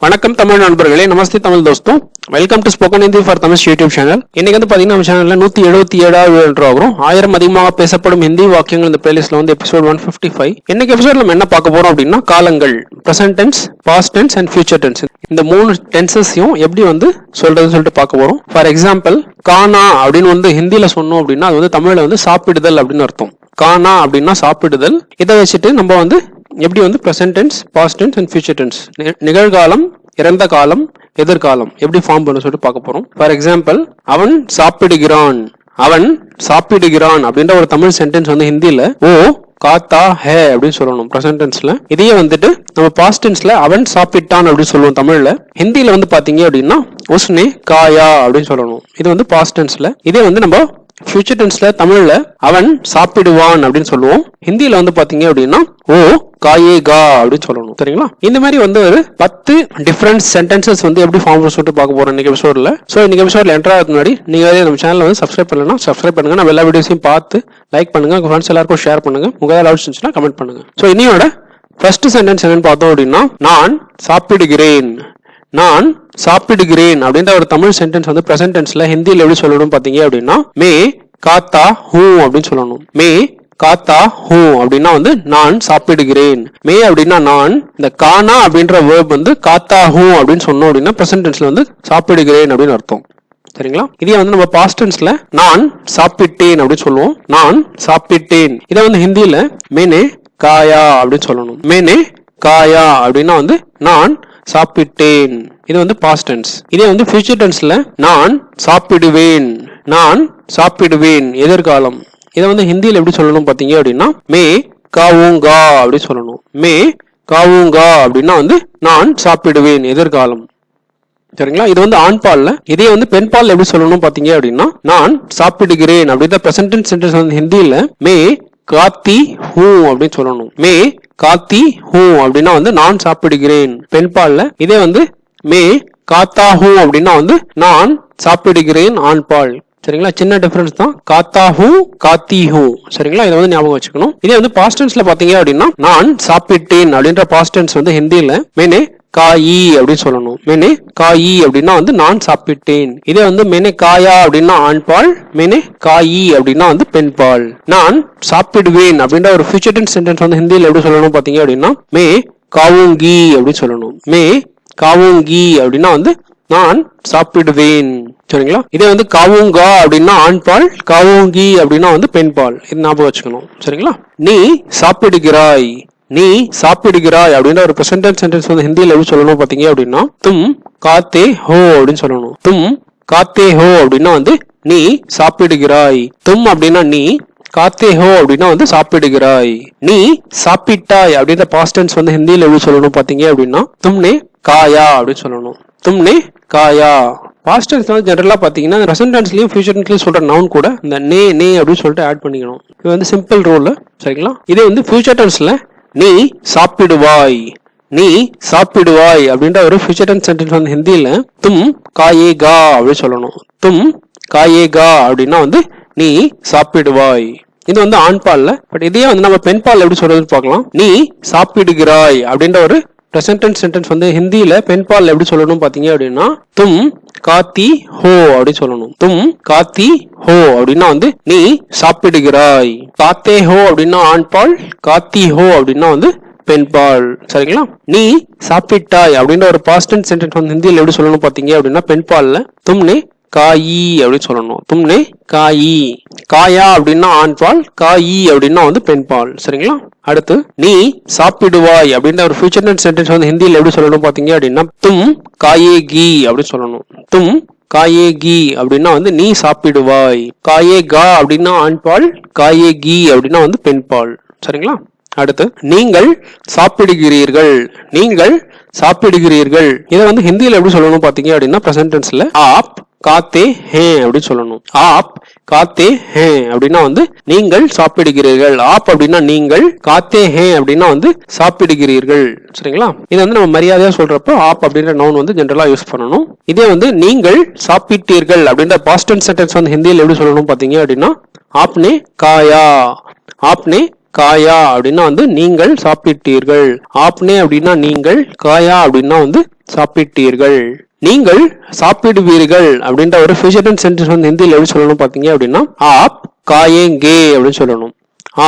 வணக்கம் தமிழ் நண்பர்களே நமஸ்தே Tamil தோஸ்தும் welcome to spoken Hindi for Tamil YouTube channel இன்னைக்கு வந்து பாத்தீங்கன்னா நம்ம சேனல்ல நூத்தி எழுபத்தி ஏழாவது ரூபா ஆகிறோம் ஆயிரம் அதிகமாக பேசப்படும் ஹிந்தி வாக்கியங்கள் இந்த பிளேலிஸ்ட்ல வந்து எபிசோட் ஒன் பிப்டி ஃபைவ் இன்னைக்கு எபிசோட் நம்ம என்ன பார்க்க போறோம் அப்படின்னா காலங்கள் present tense past tense and future tense இந்த மூணு டென்சஸையும் எப்படி வந்து சொல்றதுன்னு சொல்லிட்டு பார்க்க போறோம். ஃபார் எக்ஸாம்பிள் கானா அப்படின்னு வந்து ஹிந்தியில சொன்னோம் அப்படின்னா அது வந்து தமிழ்ல வந்து சாப்பிடுதல் அப்படின்னு அர்த்தம். கானா அப்படின்னா சாப்பிடுதல். இதை வச்சுட்டு நம்ம வந்து எப்படி வந்து present tense past tense and future tense நிகழ்காலம் இறந்த காலம் எதிர்காலம் எப்படி ஃபார்ம் பண்ண சொல்லிட்டு பார்க்க போறோம். ஃபார் எக்ஸாம்பிள் அவன் சாப்பிடுகிறான். அவன் சாப்பிடுகிறான் அப்படின்ற ஒரு தமிழ் சென்டென்ஸ் வந்து ஹிந்தியில ஓ காத்தா ஹே அப்படின்னு சொல்லணும் ப்ரெசன்ட் டென்ஸ்ல இதையே வந்துட்டு நம்ம பாஸ்ட் டென்ஸ்ல அவன் சாப்பிட்டான் அப்படின்னு சொல்லுவோம் தமிழ்ல. ஹிந்தியில வந்து பாத்தீங்க அப்படின்னா உஸ்னே காயா அப்படின்னு சொல்லணும். இது வந்து பாஸ்ட் டென்ஸ்ல இதே வந்து நம்ம ஃபியூச்சர் டென்ஸ்ல தமிழ்ல அவன் சாப்பிடுவான் அப்படின்னு சொல்லுவோம். ஹிந்தியில வந்து பாத்தீங்க அப்படின்னா ஓ காயே கா அப்படின்னு சொல்லணும். சரிங்களா? இந்த மாதிரி வந்து ஒரு பத்து டிஃப்ரெண்ட் சென்டென்சஸ் வந்து எப்படி ஃபார்ம் சொல்லிட்டு பார்க்க போறோம் இன்னைக்கு எபிசோட்ல ஸோ இன்னைக்கு எபிசோட்ல என்ட்ரா முன்னாடி நீங்க வந்து நம்ம சேனல் வந்து சப்ஸ்கிரைப் பண்ணலாம் சப்ஸ்கிரைப் பண்ணுங்க. நம்ம எல்லா வீடியோஸையும் பார்த்து லைக் பண்ணுங்க. உங்க ஃப்ரெண்ட்ஸ் எல்லாருக்கும் ஷேர் பண்ணுங்க. உங்க ஏதாவது டவுட்ஸ் இருந்துச்சுன்னா கமெண்ட் பண்ணுங்க. ஸோ இன்னையோட ஃபர்ஸ்ட் சென்டென்ஸ் என்னன்னு பார்த்தோம் அப்படின்னா நான் சாப்பிடுகிறேன். நான் சாப்பிடுகிறேன் அப்படின்ற ஒரு தமிழ் சென்டென்ஸ் வந்து பிரசன்ட் டென்ஸ்ல ஹிந்தியில் எப்படி சொல்லணும் பாத்தீங்க அப்படின்னா மே காத்தா ஹூ அப்படின்னு சொல்லணும். மே காத்தா ஹூ அப்படின்னா வந்து நான் சாப்பிடுகிறேன். மே அப்படின்னா நான் இந்த கானா அப்படின்ற வேர்ப் வந்து காத்தா ஹூ அப்படின்னு சொன்னோம் அப்படின்னா பிரசன்ட் டென்ஸ்ல வந்து சாப்பிடுகிறேன் அப்படின்னு அர்த்தம். சரிங்களா? இதே வந்து நம்ம பாஸ்ட் டென்ஸ்ல நான் சாப்பிட்டேன் அப்படின்னு சொல்லுவோம். நான் சாப்பிட்டேன். இதை வந்து ஹிந்தியில மேனே காயா அப்படின்னு சொல்லணும். மேனே காயா அப்படின்னா வந்து நான் சாப்பிட்டேன். இது வந்து பாஸ்ட் டென்ஸ் இதே வந்து ஃபியூச்சர் டென்ஸ்ல நான் சாப்பிடுவேன். நான் சாப்பிடுவேன். எதிர்காலம். இதை வந்து ஹிந்தியில் எப்படி சொல்லணும் பார்த்தீங்க அப்படின்னா மே காவுங்கா அப்படி சொல்லணும். மே காவுங்கா அப்படின்னா வந்து நான் சாப்பிடுவேன். எதிர்காலம். சரிங்களா? இது வந்து ஆண் பால்ல. இதே வந்து பெண் பால் எப்படி சொல்லணும் பாத்தீங்க அப்படின்னா நான் சாப்பிடுகிறேன் அப்படின்ற பிரசன்ட் சென்டென்ஸ் வந்து ஹிந்தியில மே காத்தி ஹூ அப்படின்னு சொல்லணும். மே காத்தி ஹூ அப்படின்னா வந்து நான் சாப்பிடுகிறேன். பெண் பால்ல. இதே வந்து மே காத்தா ஹூ அப்படின்னா வந்து நான் சாப்பிடுகிறேன் ஆண் பால். சரிங்களா? சின்ன டிஃபரன்ஸ் தான். காத்தா ஹூ காத்தி ஹூ. சரிங்களா? இதை வந்து ஞாபகம் வச்சுக்கணும். இதே வந்து பாஸ்டன்ஸ்ல பாத்தீங்க அப்படின்னா நான் சாப்பிட்டேன் அப்படின்ற பாஸ்டன்ஸ் வந்து ஹிந்தியில. மேனே காயி அப்படின்னு சொல்லணும். மெனே காயி அப்படின்னா வந்து நான் சாப்பிட்டேன். இதே வந்து மெனே காயா அப்படின்னா ஆண் பால் மெனே காயி அப்படின்னா வந்து பெண் பால். நான் சாப்பிடுவேன் அப்படின்ற ஒரு ஃபியூச்சர் டென்ஸ் சென்டென்ஸ் வந்து ஹிந்தியில் எப்படி சொல்லணும் பாத்தீங்க அப்படின்னா மே காவுங்கி அப்படின்னு சொல்லணும். மே காவுங்கி அப்படின்னா வந்து நான் சாப்பிடுவேன். சரிங்களா? இதே வந்து காவுங்கா அப்படின்னா ஆண் பால் காவுங்கி அப்படின்னா வந்து பெண் பால். இது ஞாபகம் வச்சுக்கணும். சரிங்களா? நீ சாப்பிடுகிறாய். நீ சாப்பிடுகிறாய் அப்படின்ற ஒரு பிரசன்ட் சென்டென்ஸ் வந்து ஹிந்தியில் எப்படி சொல்லணும் பாத்தீங்க அப்படின்னா தும் காத்தே ஹோ அப்படின்னு சொல்லணும். தும் காத்தே ஹோ அப்படின்னா வந்து நீ சாப்பிடுகிறாய். தும் அப்படின்னா நீ காத்தே ஹோ அப்படின்னா வந்து சாப்பிடுகிறாய். நீ சாப்பிட்டாய் அப்படின்ற பாஸ்டன்ஸ் வந்து ஹிந்தியில் எப்படி சொல்லணும் பாத்தீங்க அப்படின்னா தும்னே காயா அப்படின்னு சொல்லணும். தும்னே காயா. பாஸ்ட் டென்ஸ் வந்து ஜென்ரலா பாத்தீங்கன்னா பிரசன்ட் டென்ஸ்லயும் ஃபியூச்சர் டென்ஸ்லயும் சொல்ற நவுன் கூட இந்த நே நே அப்படின்னு சொல்லிட்டு ஆட் பண்ணிக்கணும். இது வந்து சிம்பிள் ரூல் சரிங்களா? இதே வந்து ஃபியூச்சர் டென்ஸ்ல நீ சாப்பிடுவாய். நீ சாப்பிடுவாய் அப்படின்ற ஒரு ஃபியூச்சர் டென்ஸ் சென்டென்ஸ் வந்து ஹிந்தியில தும் காயே கா அப்படின்னு சொல்லணும். தும் காயே கா அப்படின்னா வந்து நீ சாப்பிடுவாய். இது வந்து ஆண் பால்ல பட் இதே வந்து நம்ம பெண் பால் எப்படி சொல்றதுன்னு பார்க்கலாம். நீ சாப்பிடுகிறாய் அப்படின்ற ஒரு பிரசன்ட் சென்டென்ஸ் வந்து ஹிந்தியில பெண்பால் எப்படி சொல்லணும் பாத்தீங்க அப்படின்னா தும் காத்தி ஹோ அப்படின்னு சொல்லணும். தும் காத்தி ஹோ அப்படின்னா வந்து நீ சாப்பிடுகிறாய். காத்தே ஹோ அப்படின்னா ஆண்பால் காத்தி ஹோ அப்படின்னா வந்து பெண்பால். சரிங்களா? நீ சாப்பிட்டாய் அப்படின்ற ஒரு பாஸ்ட் சென்டென்ஸ் வந்து ஹிந்தியில் எப்படி சொல்லணும் பாத்தீங்க அப்படின்னா பெண்பால்ல தும் தும்னே காயி அப்படின்னு சொல்லணும். தும்னே காயி. காயா அப்படின்னா ஆண்பால் காயி அப்படின்னா வந்து பெண்பால் சரிங்களா? அடுத்து நீ சாப்பிடுவாய் அப்படின்ற ஒரு ஃபியூச்சர் சென்டென்ஸ் வந்து ஹிந்தியில் எப்படி சொல்லணும் பாத்தீங்க அப்படின்னா தும் காயே கி அப்படின்னு சொல்லணும். தும் காயே கி அப்படின்னா வந்து நீ சாப்பிடுவாய். காயே கா அப்படின்னா ஆண்பால் காயே கி அப்படின்னா வந்து பெண்பால் சரிங்களா? அடுத்து நீங்கள் சாப்பிடுகிறீர்கள். நீங்கள் சாப்பிடுகிறீர்கள். இதை வந்து ஹிந்தியில் எப்படி சொல்லணும் பாத்தீங்க அப்படின்னா பிரசன்டென்ஸ்ல ஆப் காத்தே ஹே அப்படின்னு சொல்லணும். ஆப் காத்தே ஹே அப்படின்னா வந்து நீங்கள் சாப்பிடுகிறீர்கள். ஆப் அப்படின்னா நீங்கள் காத்தே ஹே அப்படின்னா வந்து சாப்பிடுகிறீர்கள். சரிங்களா? இது வந்து நம்ம மரியாதையா சொல்றப்போ ஆப் அப்படின்ற நவுன் வந்து ஜென்ரலா யூஸ் பண்ணணும். இதே வந்து நீங்கள் சாப்பிட்டீர்கள் அப்படின்ற பாஸ்டன் சென்டென்ஸ் வந்து ஹிந்தியில் எப்படி சொல்லணும் பாத்தீங்க அப்படின்னா ஆப்னே காயா ஆப்னே காயா அப்படின்னா வந்து நீங்கள் சாப்பிட்டீர்கள். ஆப்னே அப்படின்னா நீங்கள் காயா அப்படின்னா வந்து சாப்பிட்டீர்கள். நீங்கள் சாப்பிடுவீர்கள் அப்படின்ற ஒரு ஃபியூச்சர் சென்டென்ஸ் வந்து ஹிந்தியில் எப்படி சொல்லணும் பார்த்தீங்க அப்படின்னா ஆப் காயேங்கே அப்படின்னு சொல்லணும்.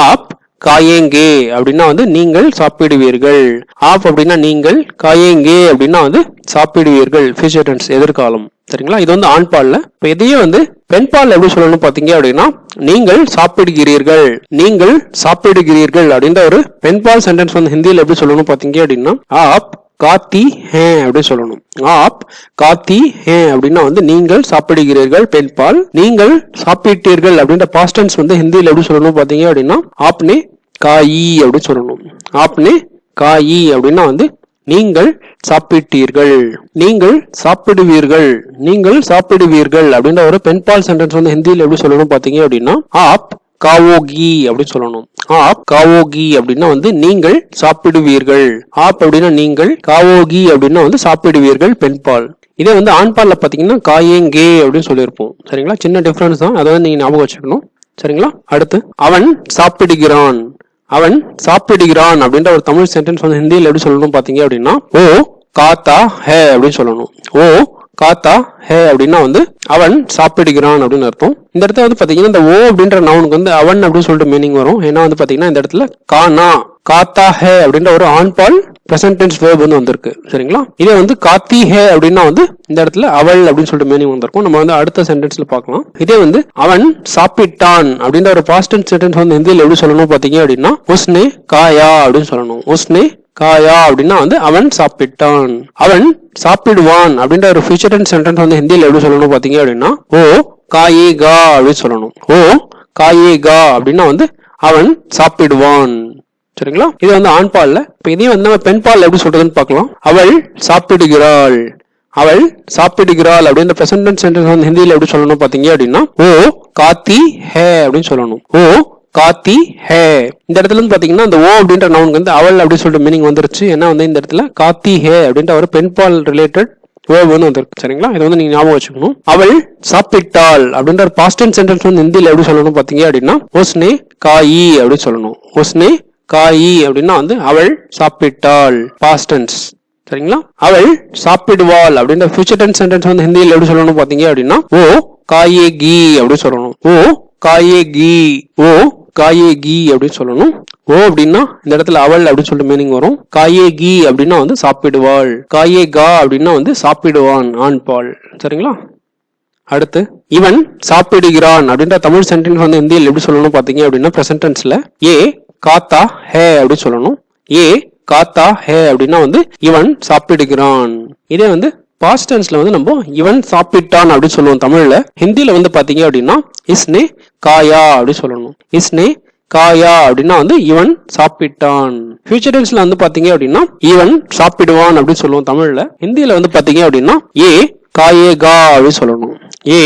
ஆப் காயேங்கே அப்படின்னா வந்து நீங்கள் சாப்பிடுவீர்கள். ஆப் அப்படின்னா நீங்கள் காயேங்கே அப்படின்னா வந்து சாப்பிடுவீர்கள் ஃபியூச்சர் டென்ஸ் எதிர்காலம். சரிங்களா? இது வந்து ஆண் பால்ல. இப்போ இதையே வந்து பெண் பால் எப்படி சொல்லணும் பார்த்தீங்க அப்படின்னா நீங்கள் சாப்பிடுகிறீர்கள் நீங்கள் சாப்பிடுகிறீர்கள் அப்படின்ற ஒரு பெண் பால் சென்டென்ஸ் வந்து ஹிந்தியில் எப்படி சொல்லணும் பார்த்தீங்க அப்படின்னா ஆப் காத்தி ஹே அப்படின்னு சொல்லணும். ஆப் காத்தி ஹே அப்படின்னா வந்து நீங்கள் சாப்பிடுகிறீர்கள் பெண்பால் நீங்கள் சாப்பிட்டீர்கள் அப்படின்ற பாஸ்டன்ஸ் வந்து ஹிந்தியில் எப்படி சொல்லணும் பார்த்தீங்க அப்படின்னா ஆப்னே காயி அப்படின்னு சொல்லணும். ஆப்னே காயி அப்படின்னா வந்து நீங்கள் சாப்பிட்டீர்கள். நீங்கள் சாப்பிடுவீர்கள். நீங்கள் சாப்பிடுவீர்கள் அப்படின்ற ஒரு பெண்பால் சென்டென்ஸ் வந்து ஹிந்தியில் எப்படி சொல்லணும் பார்த்தீங்க அப்படின்னா ஆப் காவோகி அப்படின்னு சொல்லணும். ஆப் காவோகி அப்படின்னா வந்து நீங்கள் சாப்பிடுவீர்கள். ஆப் அப்படின்னா நீங்கள் காவோகி அப்படின்னா வந்து சாப்பிடுவீர்கள் பெண்பால். இதே வந்து ஆண்பாலில் பார்த்தீங்கன்னா காயேங்கே அப்படின்னு சொல்லியிருப்போம். சரிங்களா? சின்ன டிஃப்ரென்ஸ் தான். அதை வந்து நீங்கள் ஞாபகம் வச்சுக்கணும். சரிங்களா? அடுத்து அவன் சாப்பிடுகிறான். அவன் சாப்பிடுகிறான் அப்படின்ற ஒரு தமிழ் சென்டென்ஸ் வந்து ஹிந்தியில் எப்படி சொல்லணும் பார்த்தீங்க அப்படின்னா ஓ காத்தா ஹே அப்படின்னு சொல்லணும். ஓ காத்தா ஹே அப்படின்னா வந்து அவன் சாப்பிடுகிறான் அப்படின்னு அர்த்தம். இந்த இடத்துல வந்து பாத்தீங்கன்னா இந்த ஓ அப்படின்ற நவுனுக்கு வந்து அவன் அப்படின்னு சொல்லிட்டு மீனிங் வரும். ஏன்னா வந்து பாத்தீங்கன்னா இந்த இடத்துல கானா காத்தா ஹே அப்படின்ற ஒரு ஆண்பால் பிரசன்டென்ஸ் வேர்ப் வந்து வந்திருக்கு. சரிங்களா? இதே வந்து காத்தி ஹே அப்படின்னா வந்து இந்த இடத்துல அவள் அப்படின்னு சொல்லிட்டு மீனிங் வந்திருக்கும். நம்ம வந்து அடுத்த சென்டென்ஸ்ல பார்க்கலாம். இதே வந்து அவன் சாப்பிட்டான் அப்படின்ற ஒரு பாசிட்டிவ் சென்டென்ஸ் வந்து ஹிந்தியில் எப்படி சொல்லணும் பாத்தீங்க அப்படின்னா உஸ்னே காயா அப்படின்னு சொல்லணும். உஸ்னே காயா அப்படின்னா வந்து அவன் சாப்பிட்டான். அவன் சாப்பிடுவான் அப்படின்ற ஒரு ஃபியூச்சர் டென்ஸ் சென்டென்ஸ் வந்து ஹிந்தியில் எப்படி சொல்லணும் பாத்தீங்க அப்படின்னா ஓ காயே கா அப்படின்னு சொல்லணும். ஓ காயே கா அப்படின்னா வந்து அவன் சாப்பிடுவான். சரிங்களா? இது வந்து ஆண் பால்ல இப்போ இதையும் வந்து நம்ம பெண் பால் எப்படி சொல்றதுன்னு பார்க்கலாம். அவள் சாப்பிடுகிறாள். அவள் சாப்பிடுகிறாள் அப்படின்ற பிரசன்ட் சென்டென்ஸ் வந்து ஹிந்தியில் எப்படி சொல்லணும் பாத்தீங்க அப்படின்னா ஓ காத்தி ஹே அப்படின்னு சொல்லணும். ஓ காத்தி ஹே. இந்த இடத்துல இருந்து பாத்தீங்கன்னா அந்த ஓ அப்படின்ற நவுனுக்கு வந்து அவள் அப்படின்னு சொல்லிட்டு மீனிங் வந்துருச்சு. ஏன்னா வந்து இந்த இடத்துல காத்தி ஹே அப்படின்ற ஒரு பெண் பால் ரிலேட்டட் வேர்ப் வந்து வந்திருக்கு சரிங்களா? இதை வந்து நீங்க ஞாபகம் வச்சுக்கணும். அவள் சாப்பிட்டாள் அப்படின்ற ஒரு பாஸ்ட் சென்டென்ஸ் வந்து ஹிந்தியில் எப்படி சொல்லணும் பாத்தீங்க அப்படின்னா ஓஸ்னே காயி அப்படின்னு சொல்லணும். ஓஸ்னே காயி அப்படின்னா வந்து அவள் சாப்பிட்டாள் பாஸ்டன்ஸ் சரிங்களா? அவள் சாப்பிடுவாள் அப்படின்ற ஃபியூச்சர் டென்ஸ் சென்டென்ஸ் வந்து ஹிந்தியில் எப்படி சொல்லணும் பாத்தீங்க அப்படின்னா ஓ காயே கி அப்படின்னு சொல்லணும். ஓ காயே கி ஓ காயே கி அப்படின்னு சொல்லணும். ஓ அப்படின்னா இந்த இடத்துல அவள் அப்படின்னு சொல்லிட்டு மீனிங் வரும். காயே கி அப்படின்னா வந்து சாப்பிடுவாள். காயே கா அப்படின்னா வந்து சாப்பிடுவான் ஆண் பால். சரிங்களா? அடுத்து இவன் சாப்பிடுகிறான் அப்படின்ற தமிழ் சென்டென்ஸ் வந்து இந்தியில் எப்படி சொல்லணும் பாத்தீங்க அப்படின்னா பிரசன்ட் ஏ காத்தா ஹே அப்படின்னு சொல்லணும். ஏ காத்தா ஹே அப்படின்னா வந்து இவன் சாப்பிடுகிறான். இதே வந்து பாஸ்ட் டென்ஸ்ல வந்து நம்ம இவன் சாப்பிட்டான் அப்படின்னு சொல்லுவோம் தமிழ்ல. ஹிந்தியில வந்து பாத்தீங்க அப்படின்னா இஸ்னே காயா அப்படின்னு சொல்லணும். இஸ்னே காயா அப்படின்னா வந்து இவன் சாப்பிட்டான். ஃபியூச்சர் டென்ஸ்ல வந்து பாத்தீங்க அப்படின்னா இவன் சாப்பிடுவான் அப்படின்னு சொல்லுவோம் தமிழ்ல. ஹிந்தியில வந்து பாத்தீங்க அப்படின்னா ஏ காயே கா அப்படின்னு சொல்லணும். ஏ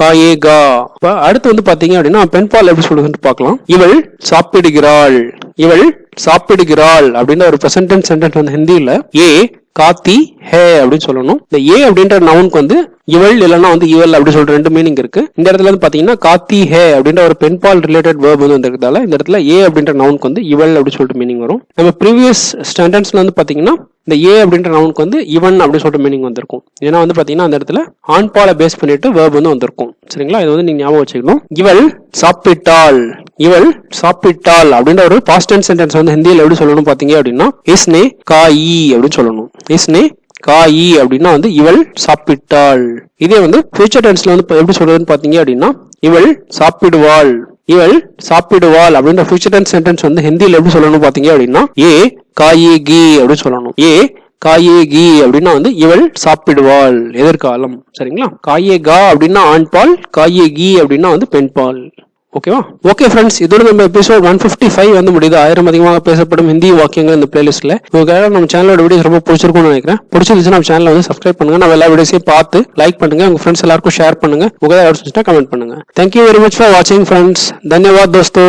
காயே கா இப்ப அடுத்து வந்து பாத்தீங்க அப்படின்னா பெண்பால் எப்படி சொல்லுதுன்னு பார்க்கலாம் இவள் சாப்பிடுகிறாள். இவள் சாப்பிடுகிறாள் அப்படின்னு ஒரு பிரசன்டென்ட் சென்டென்ஸ் வந்து ஹிந்தியில ஏ காத்தி ஹே அப்படின்னு சொல்லணும். இந்த ஏ அப்படின்ற நவுனுக்கு வந்து இவள் இல்லைன்னா வந்து இவள் அப்படின்னு சொல்ற ரெண்டு மீனிங் இருக்கு. இந்த இடத்துல வந்து பாத்தீங்கன்னா காத்தி ஹே அப்படின்ற ஒரு பெண்பால் ரிலேட்டட் வேர்ப் வந்து வந்திருக்கிறதால இந்த இடத்துல ஏ அப்படின்ற நவுனுக்கு வந்து இவள் அப்படின்னு சொல்லிட்டு மீனிங் வரும். நம்ம ப்ரீவியஸ் ஸ்டாண்டர்ட்ஸ்ல வந்து பாத்தீங்கன்னா இந்த ஏ அப்படின்ற நவுனுக்கு வந்து இவன் அப்படின்னு சொல்லிட்டு மீனிங் வந்திருக்கும். ஏன்னா வந்து பாத்தீங்கன்னா அந்த இடத்துல ஆண்பாலை பேஸ் பண்ணிட்டு வேர்ப் வந்து வந்திருக்கும். சரிங்களா? இது வந்து நீங்க ஞாபகம் வச்சுக்கணும். இவள் சாப்பிட்டாள். இவள் சாப்பிட்டாள் அப்படின்ற ஒரு பாஸ்ட் டென்ஸ் சென்டென்ஸ் வந்து ஹிந்தியில் எப்படி சொல்லணும் பாத்தீங்க அப்படின்னா இஸ்னே காயி அப்படின்னு சொல்லணும். இஸ்னே காயி அப்படின்னா வந்து இவள் சாப்பிட்டாள். இதே வந்து ஃபியூச்சர் டென்ஸ்ல வந்து எப்படி சொல்றதுன்னு பாத்தீங்க அப்படின்னா இவள் சாப்பிடுவாள். இவள் சாப்பிடுவாள் அப்படின்ற ஃபியூச்சர் டென்ஸ் சென்டென்ஸ் வந்து ஹிந்தியில் எப்படி சொல்லணும் பாத்தீங்க அப்படின்னா ஏ காயே கி அப்படின்னு சொல்லணும். ஏ காயே கி அப்படின்னா வந்து இவள் சாப்பிடுவாள். எதிர்காலம். சரிங்களா? காயே கா அப்படின்னா ஆண் பால் காயே கி அப்படின்னா வந்து பெண்பால். ஓகேவா ஓகே ஃப்ரெண்ட்ஸ் இதோட நம்ம எபிசோட் ஒன் ஃபிஃப்டி ஃபைவ் வந்து முடியுது. ஆயிரம் அதிகமாக பேசப்படும் ஹிந்தி வாக்கியங்கள் இந்த பிளேலிஸ்ட்ல உங்களுக்கு நம்ம சேனலோட வீடியோஸ் ரொம்ப பிடிச்சிருக்கும்னு நினைக்கிறேன். பிடிச்சிருந்துச்சுன்னா நம்ம சேனலை வந்து சப்ஸ்கிரைப் பண்ணுங்க. நம்ம எல்லா வீடியோஸையும் பார்த்து லைக் பண்ணுங்க. உங்க ஃப்ரெண்ட்ஸ் எல்லாருக்கும் ஷேர் பண்ணுங்க. உங்க ஏதாவது கமெண்ட் பண்ணுங்க. Thank you very much for வாட்சிங் ஃப்ரெண்ட்ஸ் தன்யவாத் தோஸ்தோ.